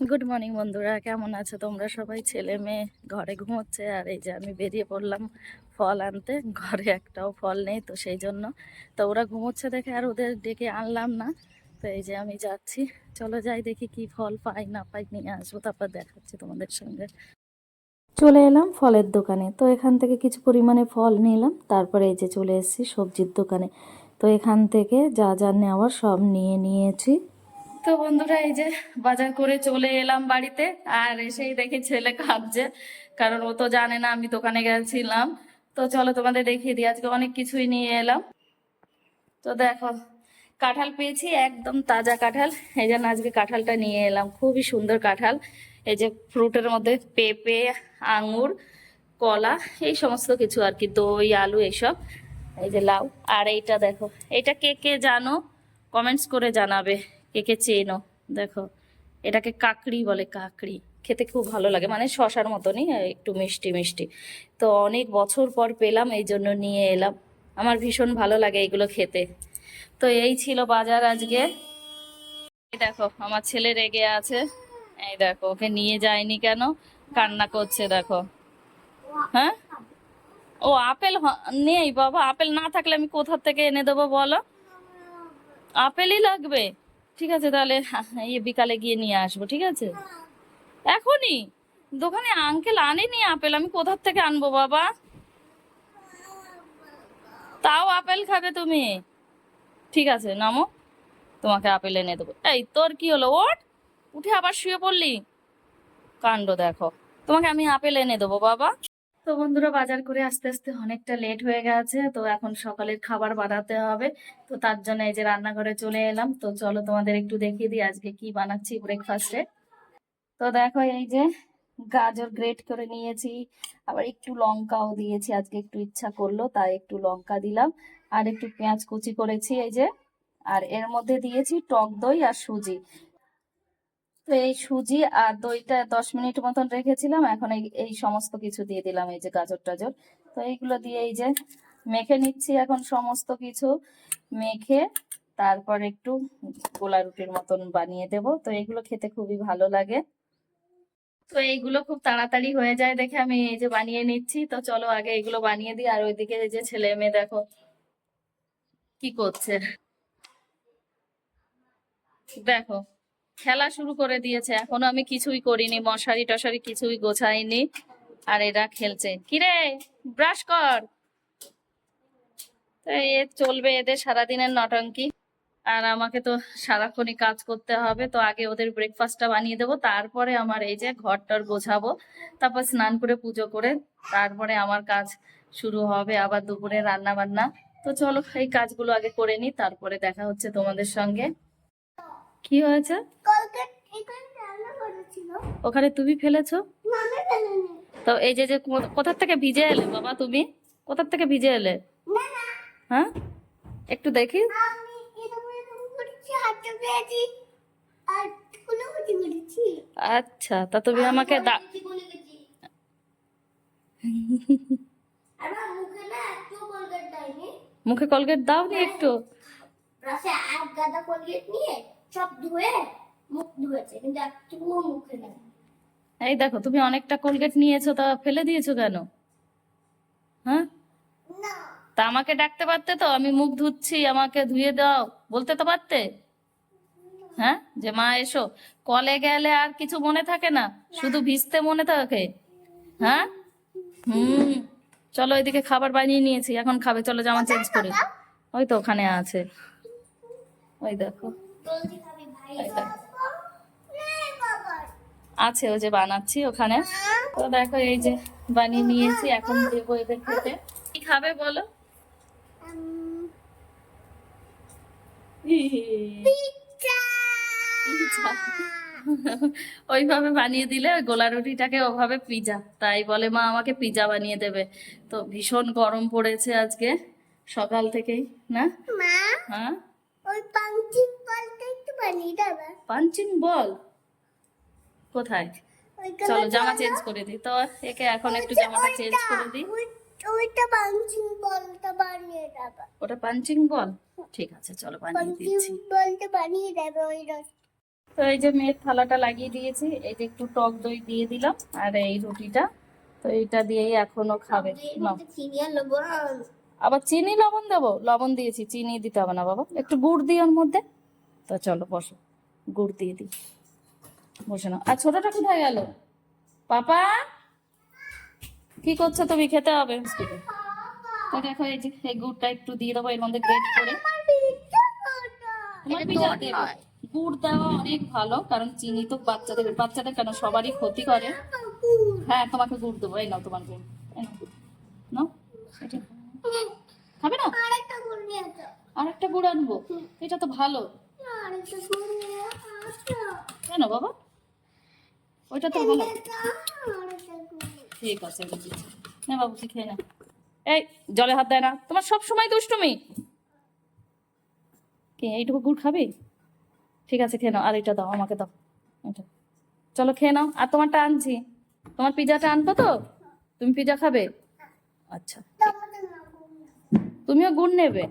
Good morning বন্ধুরা। কেমন আছো তোমরা? সবাই ছেলে মেয়ে ঘরে ঘুমোচ্ছে, আর এই যে আমি বেরিয়ে পড়লাম ফল আনতে। ঘরে একটাও ফল নেই, তো সেই জন্য। তো ওরা ঘুমোচ্ছে দেখে, আর ওদের ডেকে আনলাম না। তো এই যে আমি যাচ্ছি। চলো যাই দেখি কি ফল পাই, না পাই, নিয়ে আসব, তারপর দেখাচ্ছি তোমাদের সঙ্গে। চলে এলাম ফলের দোকানে। তো এখান থেকে কিছু পরিমাণে ফল নিলাম। তারপরে এই যে চলে এসেছি সবজির দোকানে। তো এখান থেকে যা যা নেওয়ার সব নিয়ে নিয়েছি। তো বন্ধুরা এই যে বাজার করে চলে এলাম বাড়িতে, আর এসেই দেখি ছেলে কাঁদছে, কারণ ও তো জানে না আমি দোকানে গেছিলাম। তো চলো তোমাদের দেখিয়ে দিই, আজকে অনেক কিছুই নিয়ে এলাম। তো দেখো, কাঁঠাল পেয়েছি, একদম তাজা কাঁঠাল। এই জন্য আজকে কাঁঠালটা নিয়ে এলাম, খুবই সুন্দর কাঁঠাল। এই যে ফ্রুটের মধ্যে পেঁপে, আঙুর, কলা, এই সমস্ত কিছু আর কি, দই, আলু, এইসব। এই যে লাউ, আর এইটা দেখো, এইটা কে কে জানো? কমেন্টস করে জানাবে। কে কে চেনো, দেখো। এটাকে কাকড়ি বলে, কাকড়ি। খেতে খুব ভালো লাগে মানে শশার মতনই একটু মিষ্টি মিষ্টি। তো অনেক বছর পর পেলাম, এই জন্য নিয়ে এলাম। আমার ভীষণ ভালো লাগে এগুলো খেতে। তো এই ছিল বাজার আজকে। দেখো, আমার ছেলে রেগে আছে। এই দেখো, ওকে নিয়ে যায়নি কেন? কান্না করছে, দেখো। হ্যাঁ? ও আপেল নেই বাবা, আপেল না থাকলে আমি কোথা থেকে এনে দেবো বলো? আপেলই লাগবে। ঠিক আছে তাহলে ইয়ে বিকালে গিয়ে নিয়ে আসব, ঠিক আছে? এখনই? দোকানে আঙ্কেল আনেনি আপেল, আমি কোথার থেকে আনব বাবা? তাও আপেল খাবে তুমি? ঠিক আছে, নামো, তোমাকে আপেল এনে দেবো। এই, তোর কি হলো? ওঠ, উঠে আবার শুয়ে পড়লি? কাণ্ড দেখো, তোমাকে আমি আপেল এনে দেবো বাবা। তো বন্ধুরা বাজার করে আস্তে আস্তে অনেকটা লেট হয়ে গেছে, তো এখন সকালের খাবার বানাতে হবে। তো তার জন্য এই যে রান্নাঘরে চলে এলাম। তো চলো তোমাদের একটু দেখিয়ে দিই আজকে কি বানাচ্ছি ব্রেকফাস্টে তো দেখো এই যে গাজর গ্রেট করে নিয়েছি, আবার একটু লঙ্কাও দিয়েছি, আজকে একটু ইচ্ছা করল, তাই একটু লঙ্কা দিলাম। আর একটু পেঁয়াজ কুচি করেছি এই যে। আর এর মধ্যে দিয়েছি টক দই আর সুজি। তো এই সুজি আর দইটা দশ মিনিট মতন রেখেছিলাম, এখন এই সমস্ত কিছু দিয়ে দিলাম, এই যে গাজর টাজর। তো এইগুলো দিয়ে এই যে মেখে নিচ্ছি এখন সমস্ত কিছু, মেখে তারপর একটু গোলা রুটির মতন বানিয়ে দেব। তো এইগুলো খেতে খুবই ভালো লাগে। তো এইগুলো খুব তাড়াতাড়ি হয়ে যায় দেখে আমি এই যে বানিয়ে নিচ্ছি। তো চলো আগে এগুলো বানিয়ে দিই, আর ওইদিকে এই যে ছেলে মেয়ে দেখো কি করছে। দেখো খেলা শুরু করে দিয়েছে। এখনও আমি কিছুই করিনি, মশারি টশারি কিছুই গোছাইনি। আর এরা খেলছে। কিরে, ব্রাশ কর। এ চলবে এদের সারাদিনের নটঙ্কি। আর আমাকে তো সারাক্ষণই কাজ করতে হবে, তো আগে ওদের ব্রেকফাস্টটা বানিয়ে দেবো, তারপরে আমার এই যে ঘরটর গোছাবো। তারপর স্নান করে পুজো করে, তারপরে আমার কাজ শুরু হবে, আবার দুপুরে রান্না বান্না তো চলো, এই কাজগুলো আগে করে নি তারপরে দেখা হচ্ছে তোমাদের সঙ্গে। কি হয়েছে? ওখানে তুমি ফেলেছো? তো এই যে যে কোথার থেকে ভিজে এলে বাবা তুমি? কোথার থেকে ভিজে এলে? না না। হ্যাঁ? একটু দেখি। আচ্ছা তা তুমি আমাকে মুখে কলগেট দাও দাওনি একটু? গাদা কলগেট নিয়ে সব ধুয়ে মুখ ধুয়েছে কিন্তু একটুকুও মুখে নেই এই দেখো তুমি অনেকটা কোলগেট নিয়েছো তা ফেলে দিয়েছ কেন? হ্যাঁ? তা আমাকে ডাকতে পারতে তো আমি মুখ ধুচ্ছি আমাকে ধুয়ে দাও বলতে তো পারতে? হ্যাঁ? যে মা এসো। কলে গেলে আর কিছু মনে থাকে না শুধু ভিজতে মনে থাকে? হ্যাঁ? হুম। চলো এদিকে খাবার বানিয়ে নিয়েছি এখন খাবে চলো জামা চেঞ্জ করে। ওই তো ওখানে আছে। ওই দেখো। আছে ও যে বানাচ্ছি ওখানে। তো দেখো এই যে বানিয়ে নিয়েছি এখন দেবো এদের খেতে। কি খাবে বলো? ওইভাবে বানিয়ে দিলে গোলা রুটিটাকে ওভাবে পিজা। তাই বলে মা আমাকে পিজা বানিয়ে দেবে। তো ভীষণ গরম পড়েছে আজকে সকাল থেকেই না? হ্যাঁ? ওই পাঞ্চিং বলটা একটু বানিয়ে দেবে পাঞ্চিং বল? কোথায়? চলো জামা চেঞ্জ করে দিই তো। একে এখন একটু জামাটা চেঞ্জ করে দিই। ওইটা পাঞ্চিং বলটা বানিয়ে দেবে ওটা পাঞ্চিং বল? ঠিক আছে চলো বানিয়ে পাঞ্চিং দিচ্ছি। বলটা বানিয়ে দেবে ওই তো এই যে মেয়ের থালাটা লাগিয়ে দিয়েছি এই যে একটু টক দই দিয়ে দিলাম আর এই রুটিটা। তো এটা দিয়েই এখনও খাবে আবার চিনি লবণ দেবো? লবণ দিয়েছি চিনি দিতে হবে না বাবা। একটু গুড় দিই ওর মধ্যে। তো চলো বসো। গুড় দিয়ে দিই। বসে নাও। আর ছোটটা কোথায় গেল? পাপা? কি করছ তুমি? খেতে হবে? দেখো এই যে এই গুড়টা একটু দিয়ে দেবো এর মধ্যে গ্রেট করে। গুড় দেওয়া অনেক ভালো কারণ চিনি তো বাচ্চাদের বাচ্চাদের কেন? সবারই ক্ষতি করে। হ্যাঁ তোমাকে গুড় দেবো। এই নাও তোমার গুড়। নাও এটা খাবে না আরেকটা গুড় নিয়ে আসো আর একটা গুড় আনব। এটা তো ভালো। আরেকটা গুড় কেন বাবা? ওইটা তো ভালো। ঠিক আছে দিচ্ছি। বাবু খেয়ে না। এই জলে হাত দেয় না। তোমার সব সময় দুষ্টুমি। কি এইটুকু গুড় খাবে? ঠিক আছে খেয়ে নাও। আর এটা দাও আমাকে দাও। এটা। চলো খেয়ে নাও। আর তোমারটা আনছি। তোমার পিজাটা আনব তো? তুমি পিজা খাবে? আচ্ছা। গুড় না। তুমিও গুড় নেবে?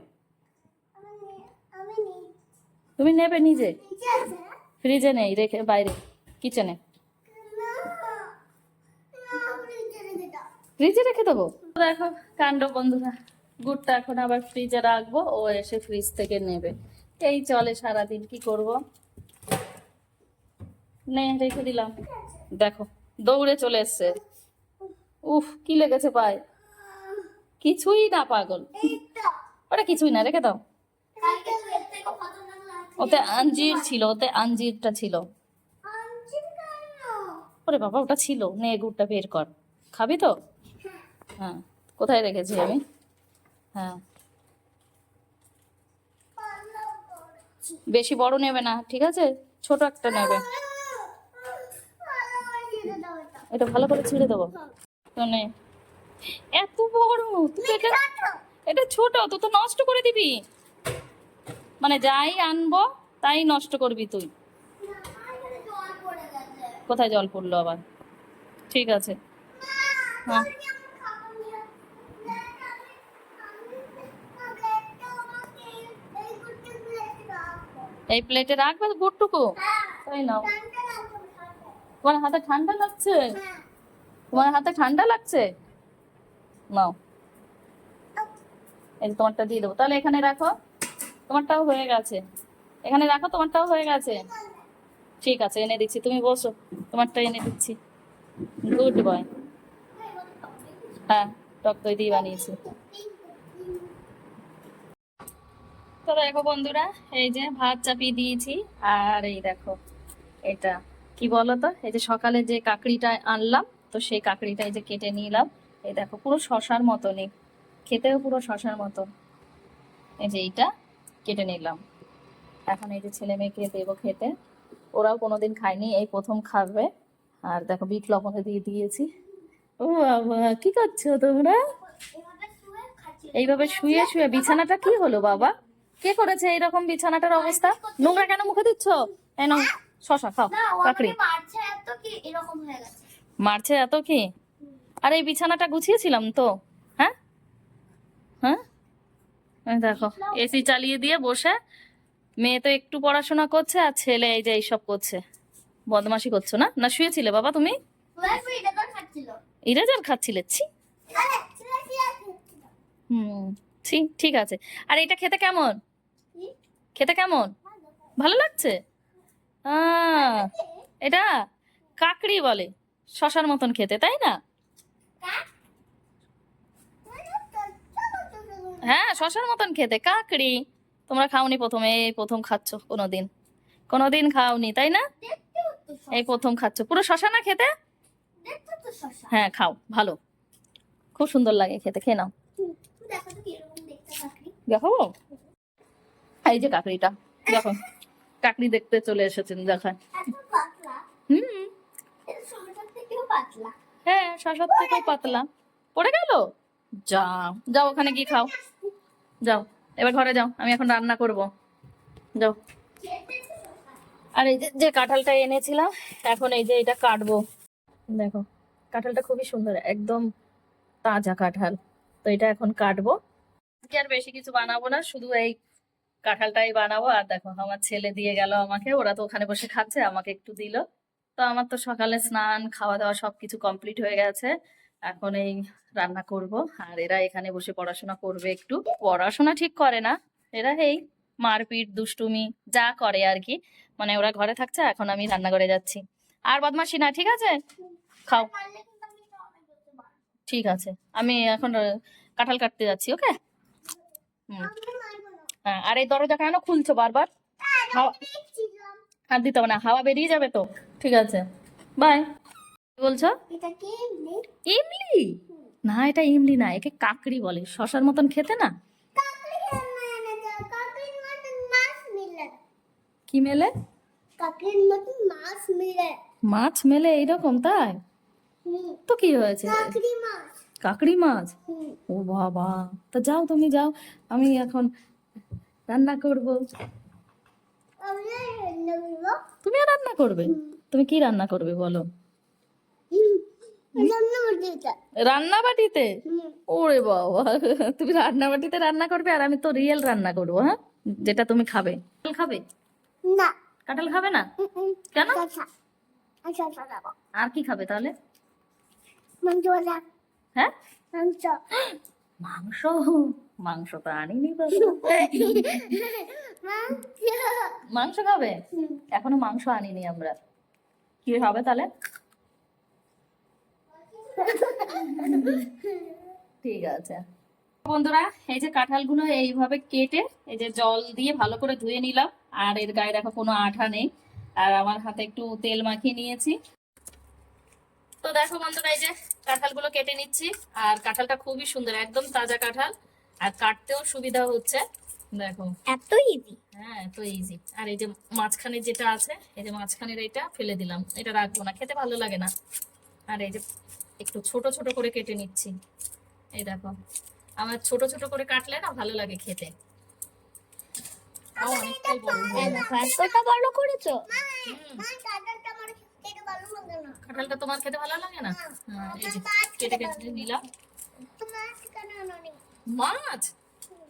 তুমি নেবে নিজে? ফ্রিজে নেই রেখে বাইরে কিচেনে। ফ্রিজে রেখে দেবো? দেখো কাণ্ড বন্ধুরা গুড়টা এখন আবার ফ্রিজে রাখব ও এসে ফ্রিজ থেকে নেবে। এই চলে সারাদিন কি করব? নে রেখে দিলাম। দেখো দৌড়ে চলে এসছে। উফ কি লেগেছে পায়। কিছুই না পাগল। ওটা কিছুই না রেখে দাও। ওতে আঞ্জির ছিল ওতে আঞ্জিরটা ছিল? ওরে বাবা ওটা ছিল। নে গুড়টা বের কর। খাবি তো? হ্যাঁ। কোথায় রেখেছি আমি? হ্যাঁ। বেশি বড় নেবে না ঠিক আছে? ছোট একটা নেবে। এটা। ভালো করে ছিঁড়ে দেবো। তো নে। এত বড়! তুই এটা এটা ছোট তো তো নষ্ট করে দিবি। মানে যাই আনব, তাই নষ্ট করবি তুই। কোথায় জল পড়ল আবার? ঠিক আছে। হ্যাঁ। এই- প্লেটে রাখবে তো গুড়টুকু? তাই নাও। তোমার হাতে ঠান্ডা লাগছে। তোমার হাতে ঠান্ডা লাগছে? নাও। এই তোমারটা দিয়ে দেবো। তাহলে এখানে রাখো। তোমারটাও হয়ে গেছে। এখানে রাখো, তোমারটাও হয়ে গেছে। ঠিক আছে, এনে দিচ্ছি, তুমি বসো। তোমারটা এনে দিচ্ছি। Good boy. হ্যাঁ টক দই দিয়ে বানিয়েছি। তো দেখো বন্ধুরা, এই যে ভাত চাপিয়ে দিয়েছি, আর এই দেখো, এটা কি বলো তো এই যে সকালে যে কাকড়িটা আনলাম, তো সেই কাকড়িটা এই যে কেটে নিলাম। এই দেখো, পুরো শশার মতনই, খেতেও পুরো শশার মতো এই যে এইটা কেটে নিলাম। এখন এই যে ছেলে মেয়েকে দেবো খেতে ওরাও কোনোদিন খায়নি এই প্রথম খাবে। আর দেখো বিট লবণে দিয়ে দিয়েছি। ও বাবা কি করছ তোমরা। এইভাবে শুয়ে শুয়ে বিছানাটা কি হলো বাবা? কে করেছে এইরকম বিছানাটার অবস্থা? নোংরা কেন মুখে দিচ্ছ? এই নাও শশা খাও কাকড়ি মারছে এত কি? আর এই বিছানাটা গুছিয়েছিলাম তো হ্যাঁ? হ্যাঁ? দেখো, এসি চালিয়ে দিয়ে বসে, মেয়ে তো একটু পড়াশোনা করছে আর ছেলে এই যে এইসব করছে। বদমাশি করছ না? না, শুয়েছিলে বাবা তুমি। ইরেজার খাচ্ছিলে, ছি। হুম ঠিক ঠিক আছে। আর এটা খেতে কেমন? খেতে কেমন? ভালো লাগছে? এটা কাকড়ি বলে, শশার মতন খেতে, তাই না? হ্যাঁ শশার মতন খেতে কাকড়ি। তোমরা খাওনি প্রথমে এই প্রথম খাচ্ছ কোনোদিন। কোনোদিন খাওনি তাই না। এই প্রথম খাচ্ছ। পুরো শশা না খেতে। হ্যাঁ খাও ভালো। খুব সুন্দর লাগে খেতে খেয়ে নাও। দেখাবো এই যে কাকড়িটা দেখো। কাকড়ি দেখতে চলে এসেছেন দেখায়। হুম। হ্যাঁ শশার থেকেও পাতলা। পড়ে গেল? যাও যাও ওখানে গিয়ে খাও। যাও, এবার ঘরে যাও, আমি এখন রান্না করব। যাও। আর এই যে যে কাঁঠালটা এনেছিলাম, এখন এই যে এটা কাটবো। দেখো, কাঁঠালটা খুবই সুন্দর, একদম তাজা কাঁঠাল। তো এটা এখন কাটবো। আজকে আর বেশি কিছু বানাবো না, শুধু এই কাঁঠালটাই বানাবো। আর দেখো, আমার ছেলে দিয়ে গেল আমাকে, ওরা তো ওখানে বসে খাচ্ছে, আমাকে একটু দিল। তো আমার তো সকালে স্নান খাওয়া দাওয়া সবকিছু কমপ্লিট হয়ে গেছে। এখন এই রান্না করব। আর এরা এখানে বসে পড়াশোনা করবে একটু। পড়াশোনা ঠিক করে না। এরা এই মারপিট, দুষ্টুমি যা করে আর কি মানে ওরা ঘরে থাকছে, এখন আমি রান্নাঘরে যাচ্ছি। আর বদমাসি না, ঠিক আছে? খাও। ঠিক আছে। আমি এখন কাঁঠাল কাটতে যাচ্ছি, ওকে। হ্যাঁ আর এই দরজা কেন খুলছো বারবার। হাত দিতে হবে না, হাওয়া বেরিয়ে যাবে তো। ঠিক আছে। বাই। বলছো? ইমলি? না এটা ইমলি না একে কাকড়ি বলে। শশার মতন খেতে না? মিলে। কি মেলে? মাছ মেলে। এইরকম তাই? তো কি হয়েছে? কাকড়ি মাছ। ও বাবা তো যাও তুমি যাও। আমি এখন রান্না করব। তুমি রান্না করবে। তুমি কি রান্না করবে বলো। রান্না করতে এটা। রান্না বাটিতে ওরে বাবা তুমি রান্না বাটিতে রান্না করবে আর আমি তো রিয়েল রান্না করব হ্যাঁ? যেটা তুমি খাবে। খাবে? না। কাঁঠাল খাবে না। কেন? আচ্ছা। আচ্ছা, আচ্ছা। আর কি খাবে তাহলে? মাংস হ্যাঁ? মাংস। মাংস? মাংস তো আনিনি। মাংস। খাবে? এখনও মাংস আনিনি আমরা। কি হবে তাহলে? ঠিক আছে। বন্ধুরা এই যে কাঁঠালগুলো এইভাবে কেটে এই যে জল দিয়ে ভালো করে ধুয়ে নিলাম। আর এর গায়ে দেখো কোনো আঠা নেই। আর আমার হাতে একটু তেল মাখিয়ে নিয়েছি। তো দেখো বন্ধুরা এই যে কাঁঠালগুলো কেটে নিচ্ছি। আর কাঁঠালটা খুবই সুন্দর একদম তাজা কাঁঠাল। আর কাটতেও সুবিধা হচ্ছে। দেখো। এত ইজি হ্যাঁ তো ইজি আর এই যে মাঝখানে যেটা আছে এই যে মাঝখানের এটা ফেলে দিলাম। এটা রাখব না খেতে ভালো লাগে না। আর এই যে একটু ছোট ছোট করে কেটে নিচ্ছি। এই দেখো আমার ছোট ছোট করে কাটলে না ভালো লাগে খেতে। অনেকটাই বড় এতটা বড় করেছ? কাঁঠালটা তোমার খেতে ভালো লাগে না? হ্যাঁ এই যে কেটে কেটে নিলাম। মাছ?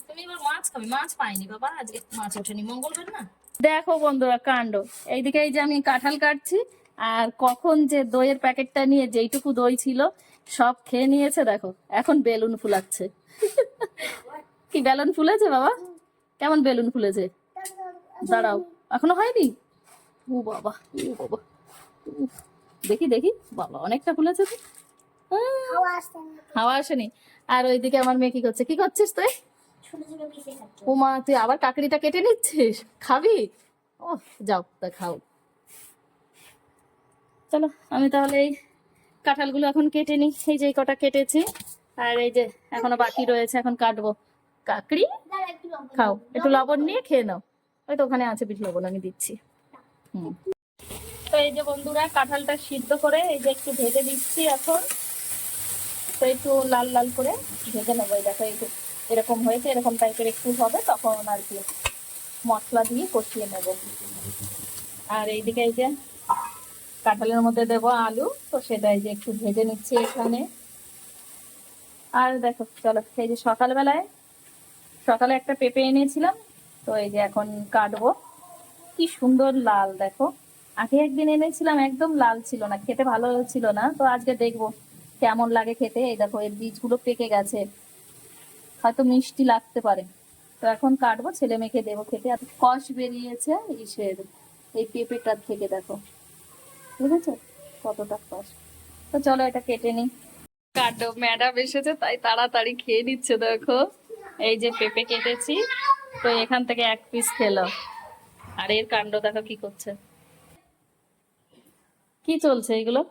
তুমি এবার মাছ খাবে? মাছ পাইনি বাবা আজকে মাছ ওঠেনি। মঙ্গলবার না? দেখো বন্ধুরা কাণ্ড। এইদিকে এই যে আমি কাঁঠাল কাটছি আর কখন যে দইয়ের প্যাকেটটা নিয়ে যেইটুকু দই ছিল সব খেয়ে নিয়েছে দেখো। এখন বেলুন ফুলাচ্ছে। কি বেলুন ফুলেছে বাবা? কেমন বেলুন ফুলেছে? দাঁড়াও এখনও হয়নি? ও বাবা ও বাবা। দেখি দেখি। বাবা অনেকটা ফুলেছে তো। হাওয়া আসেনি। আর ওইদিকে আমার মেয়ে কি করছে? কি করছিস তুই? ও মা তুই আবার কাকড়িটা কেটে নিচ্ছিস? খাবি? ও যাও তা খাও। চলো, আমি তাহলে এই কাঁঠালগুলো এখন কেটে নিই। এই যে কটা কেটেছি, আর এই যে এখনও বাকি রয়েছে, এখন কাটবো। কাকড়ি? খাও, একটু লবণ নিয়ে খেয়ে নাও। ওই তো ওখানে আছে বিট লবণ, আমি দিচ্ছি। হুম। তো এই যে বন্ধুরা, কাঁঠালটা সিদ্ধ করে এই যে একটু ভেজে দিচ্ছি এখন। তো একটু লাল লাল করে ভেজে নেব। দেখো একটু এরকম হয়েছে, এরকম টাইপের একটু হবে, তখন আর কি মশলা দিয়ে কষিয়ে নেব। আর এইদিকে এই যে কাঁঠালের মধ্যে দেবো আলু, তো সেটাই যে একটু ভেজে নিচ্ছি এখানে। আর দেখো, চলো, এই যে সকালবেলায়, সকালে একটা পেঁপে এনেছিলাম, তো এই যে এখন কাটবো। কি সুন্দর লাল, দেখো। আগে একদিন এনেছিলাম, একদম লাল ছিল না, খেতে ভালো ছিল না, তো আজকে দেখব কেমন লাগে খেতে। এই দেখো, এর বীজগুলো পেকে গেছে। হয়তো মিষ্টি লাগতে পারে। তো এখন কাটবো, ছেলে মেয়েকে দেবো খেতে। আর কষ বেরিয়েছে, ইসের, এই পেঁপেটার থেকে দেখো। বুঝেছ? কতটা কষ তো চলো এটা কেটে নিই। কাটো ম্যাডাম এসেছে, তাই তাড়াতাড়ি খেয়ে নিচ্ছে, দেখো। এই যে পেঁপে কেটেছি, তো এখান থেকে এক পিস খেলো আর এর কাণ্ড দেখো কি করছে। কি চলছে এগুলো?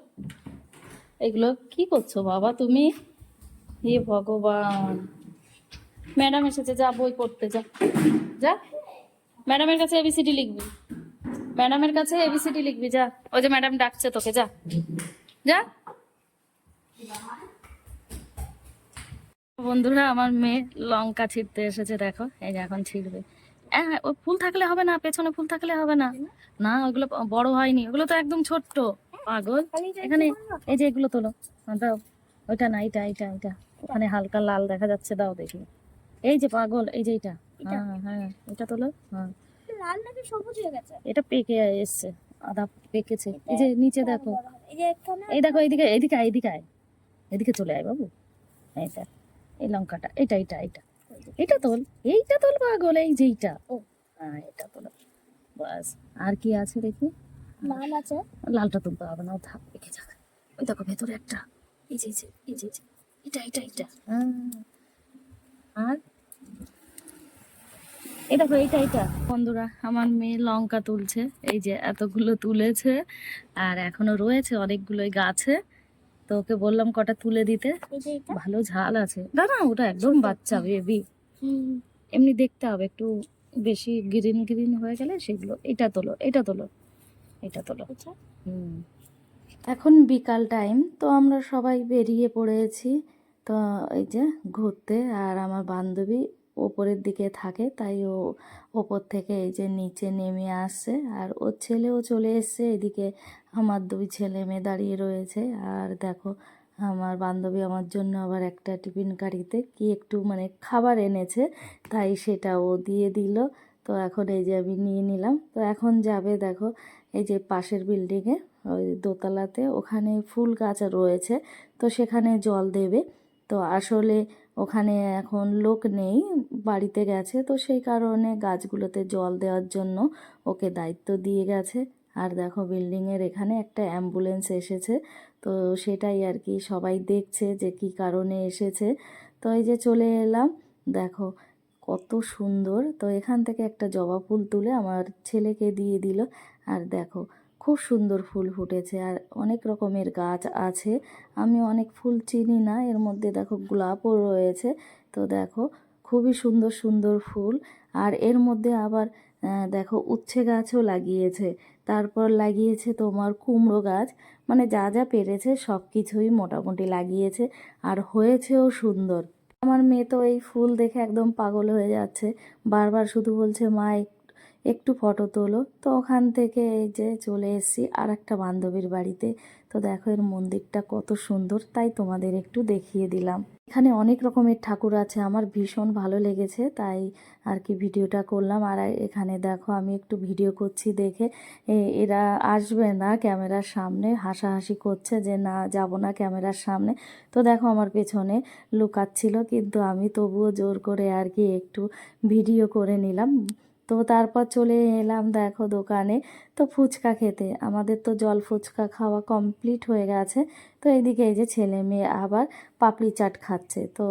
এগুলো কি করছ বাবা তুমি? হে ভগবান। ম্যাডাম এসেছে, যা বই পড়তে, যা। যা। ম্যাডামের কাছে এবিসিডি লিখবি। ম্যাডামের কাছে এবিসিডি লিখবি যা। ওই যে ম্যাডাম ডাকছে তোকে যা। যা। বন্ধুরা আমার মেয়ে লঙ্কা ছিঁড়তে এসেছে দেখো। এই যে এখন ছিঁড়বে। হ্যাঁ ও ফুল থাকলে হবে না পেছনে ফুল থাকলে হবে না। না ওগুলো বড় হয়নি ওগুলো তো একদম ছোট্ট। পাগল। এখানে এই যে এগুলো তোলো। হ্যাঁ, দাও। ওইটা না এইটা এইটা এইটা। ওখানে হালকা লাল দেখা যাচ্ছে দাও দেখি। এই যে পাগল এই যে এইটা। এটা? হ্যাঁ হ্যাঁ এটা তোলো। হ্যাঁ। লাল নাকি সবুজ হয়ে গেছে। এটা পেকে এসছে আদা পেকেছে। এই যে নিচে দেখো। এই যে এই দেখো এইদিকে এইদিকে আয়, এইদিকে আয়। এদিকে চলে আয় বাবু। এই দেখ এই লঙ্কাটা এটা এটা এটা। এটা তোল। এইটা তোল পাগল এই যে এইটা। ও। হ্যাঁ এটা তোল। বাস আর কি আছে দেখি? লাল আছে। লালটা তুলতে হবে না থাক রেখে যাক। ওই দেখো ভেতরে একটা। এই যে এই যে এই যে, এটা এটা এটা। হ্যাঁ। আর? এই দেখো এইটা এটা বন্ধুরা আমার মেয়ে লঙ্কা তুলছে। এই যে এতগুলো তুলেছে আর এখনও রয়েছে অনেকগুলোই গাছে। তো ওকে বললাম কটা তুলে দিতে। এটা ভালো ঝাল আছে। না না ওটা একদম বাচ্চা বেবি এমনি দেখতে হবে একটু বেশি গ্রিন গ্রিন হয়ে গেলে সেগুলো এটা তোলো এটা তোলো এটা তোলো। আচ্ছা হুম। এখন বিকাল টাইম তো আমরা সবাই বেরিয়ে পড়েছি। তো এই যে ঘুরতে আর আমার বান্ধবী ওপরের দিকে থাকে, তাই ও ওপর থেকে এই যে নিচে নেমে আসছে। আর ওর ছেলেও চলে এসছে, এদিকে আমার দুই ছেলে মেয়ে দাঁড়িয়ে রয়েছে। আর দেখো, আমার বান্ধবী আমার জন্য আবার একটা টিফিন কারিতে কি একটু মানে খাবার এনেছে, তাই সেটা ও দিয়ে দিল। তো এখন এই যে আমি নিয়ে নিলাম। তো এখন যাবে দেখো, এই যে পাশের বিল্ডিংয়ে ওই দোতলাতে, ওখানে ফুল গাছ রয়েছে, তো সেখানে জল দেবে। তো আসলে ওখানে এখন লোক নেই, বাড়িতে গেছে। তো সেই কারণে গাছগুলোতে জল দেওয়ার জন্য ওকে দায়িত্ব দিয়ে গেছে। আর দেখো বিল্ডিংয়ের এখানে একটা অ্যাম্বুলেন্স এসেছে। তো সেটাই আর কি সবাই দেখছে যে কি কারণে এসেছে। তো এই যে চলে এলাম, দেখো কত সুন্দর। তো এখান থেকে একটা জবা ফুল তুলে আমার ছেলেকে দিয়ে দিল। আর দেখো খুব সুন্দর ফুল ফুটেছে আর অনেক রকমের গাছ আছে। আমি অনেক ফুল চিনি না, এর মধ্যে দেখো গোলাপও রয়েছে। তো দেখো, খুবই সুন্দর সুন্দর ফুল। আর এর মধ্যে আবার দেখো উচ্ছে গাছও লাগিয়েছে। তারপর লাগিয়েছে তোমার কুমড়ো গাছ। মানে যা যা পেরেছে সব কিছুই মোটামুটি লাগিয়েছে আর হয়েছেও সুন্দর। আমার মেয়ে তো এই ফুল দেখে একদম পাগল হয়ে যাচ্ছে। বারবার শুধু বলছে, মা একটু ফটো তোলো। তো ওখান থেকে এই যে চলে এসেছি আর একটা বান্ধবীর বাড়িতে। তো দেখো এর মন্দিরটা কত সুন্দর, তাই তোমাদের একটু দেখিয়ে দিলাম। এখানে অনেক রকমের ঠাকুর আছে, আমার ভীষণ ভালো লেগেছে, তাই আর কি ভিডিওটা করলাম। আর এখানে দেখো আমি একটু ভিডিও করছি দেখে। এরা আসবে না ক্যামেরার সামনে, হাসাহাসি করছে যে না, যাব না ক্যামেরার সামনে। তো দেখো আমার পেছনে লুকাচ্ছিল, কিন্তু আমি তবুও জোর করে আর কি একটু ভিডিও করে নিলাম। তো তারপর চলে এলাম দেখো দোকানে তো ফুচকা খেতে। আমাদের তো জল ফুচকা খাওয়া কমপ্লিট হয়ে গেছে। তো এইদিকে এই যে ছেলে মেয়ে আবার পাপড়ি চাট খাচ্ছে। তো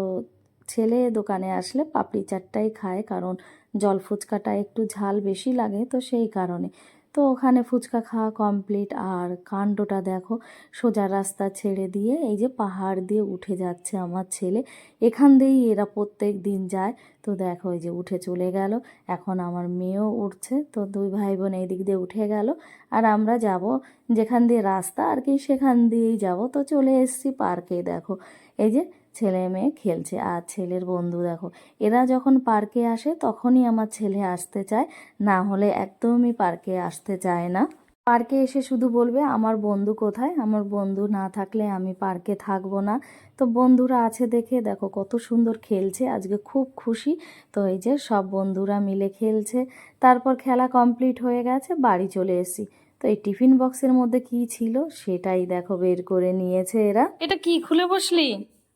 ছেলে দোকানে আসলে পাপড়ি চাটটাই খায় কারণ জল ফুচকাটা একটু ঝাল বেশি লাগে তো সেই কারণে। তো ওখানে ফুচকা খাওয়া কমপ্লিট আর কাণ্ডটা দেখো, সোজা রাস্তা ছেড়ে দিয়ে এই যে পাহাড় দিয়ে উঠে যাচ্ছে আমার ছেলে। এখান দিয়েই এরা প্রত্যেক দিন যায়। তো দেখো এই যে উঠে চলে গেল। এখন আমার মেয়েও উঠছে। তো দুই ভাই বোন এই দিক দিয়ে উঠে গেল। আর আমরা যাব যেখান দিয়ে রাস্তা আর কি সেখান দিয়েই যাব। তো চলে এসেছি পার্কে দেখো। এই যে ছেলে মেয়ে খেলছে। আর ছেলের বন্ধু দেখো, এরা যখন পার্কে আসে তখনই আমার ছেলে আসতে চায়, না হলে একদমই পার্কে আসতে চায় না। পার্কে এসে শুধু বলবে, আমার বন্ধু কোথায়? আমার বন্ধু না থাকলে আমি পার্কে থাকব না। তো বন্ধুরা আছে দেখে, দেখো কত সুন্দর খেলছে, আজকে খুব খুশি। তো এই যে সব বন্ধুরা মিলে খেলছে। তারপর খেলা কমপ্লিট হয়ে গেছে, বাড়ি চলে এসেছি। তো এই টিফিন বক্সের মধ্যে কি ছিল সেটাই দেখো বের করে নিয়েছে এরা। এটা কি, খুলে বসলি?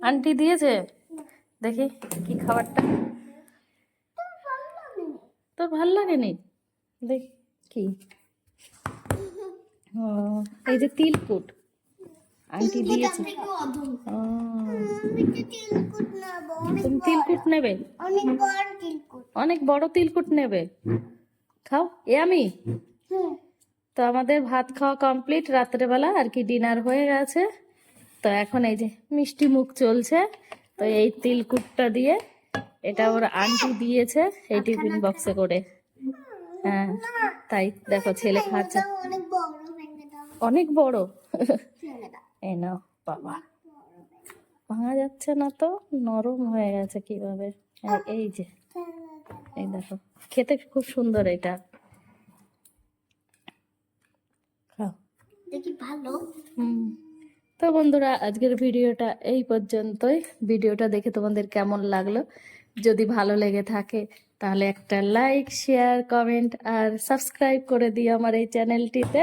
আন্টি দিয়েছে? দেখি কি খাবারটা। তোর ভালো লাগেনি? দেখ কি। ও, এই যে তিলকুট আন্টি দিয়েছে। তুমি তিলকুট নেবে? অনেক বড় তিলকুট নেবে? খাও। এ আমি? তো আমাদের ভাত খাওয়া কমপ্লিট রাত্রেবেলা আর কি ডিনার হয়ে গেছে। তো এখন এই যে মিষ্টি মুখ চলছে তো এই তিলকুটটা দিয়ে এটা ওর আন্টি দিয়েছে এই টিফিন বক্সে করে। হ্যাঁ তাই দেখো ছেলে খাচ্ছে। অনেক বড় এই নাও বাবা। ভাঙা যাচ্ছে না তো নরম হয়ে গেছে কীভাবে? এই যে এই দেখো খেতে খুব সুন্দর এটা। খাও। দেখি ভালো। হুম। তো বন্ধুরা, আজকের ভিডিওটা এই পর্যন্তই। ভিডিওটা দেখে তোমাদের কেমন লাগল? যদি ভালো লেগে থাকে, তাহলে একটা লাইক শেয়ার কমেন্ট আর সাবস্ক্রাইব করে দিও আমার এই চ্যানেলটিতে।